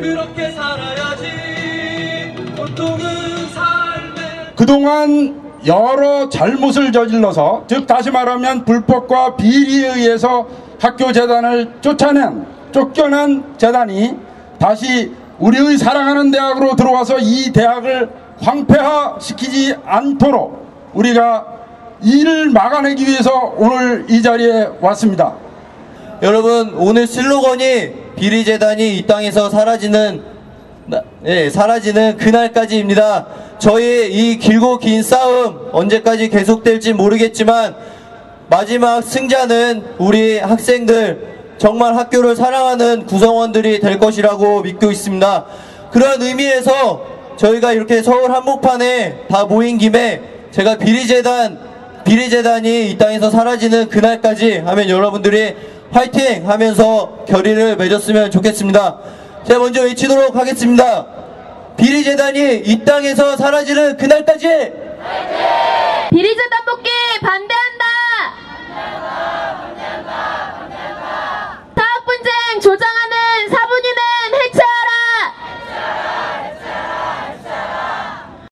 그렇게 살아야지 보통은 삶의 그동안 여러 잘못을 저질러서 즉 다시 말하면 불법과 비리에 의해서 학교 재단을 쫓아낸 쫓겨난 재단이 다시 우리의 사랑하는 대학으로 들어와서 이 대학을 황폐화시키지 않도록 우리가 이를 막아내기 위해서 오늘 이 자리에 왔습니다. 여러분 오늘 슬로건이 비리재단이 이 땅에서 사라지는 나- 예, 사라지는 그날까지입니다. 저희의 이 길고 긴 싸움 언제까지 계속될지 모르겠지만 마지막 승자는 우리 학생들 정말 학교를 사랑하는 구성원들이 될 것이라고 믿고 있습니다. 그런 의미에서 저희가 이렇게 서울 한복판에 다 모인 김에 제가 비리재단 비리재단이 이 땅에서 사라지는 그날까지 하면 여러분들이 화이팅 하면서 결의를 맺었으면 좋겠습니다. 제가 먼저 외치도록 하겠습니다. 비리재단이 이 땅에서 사라지는 그날까지 비리재단 복귀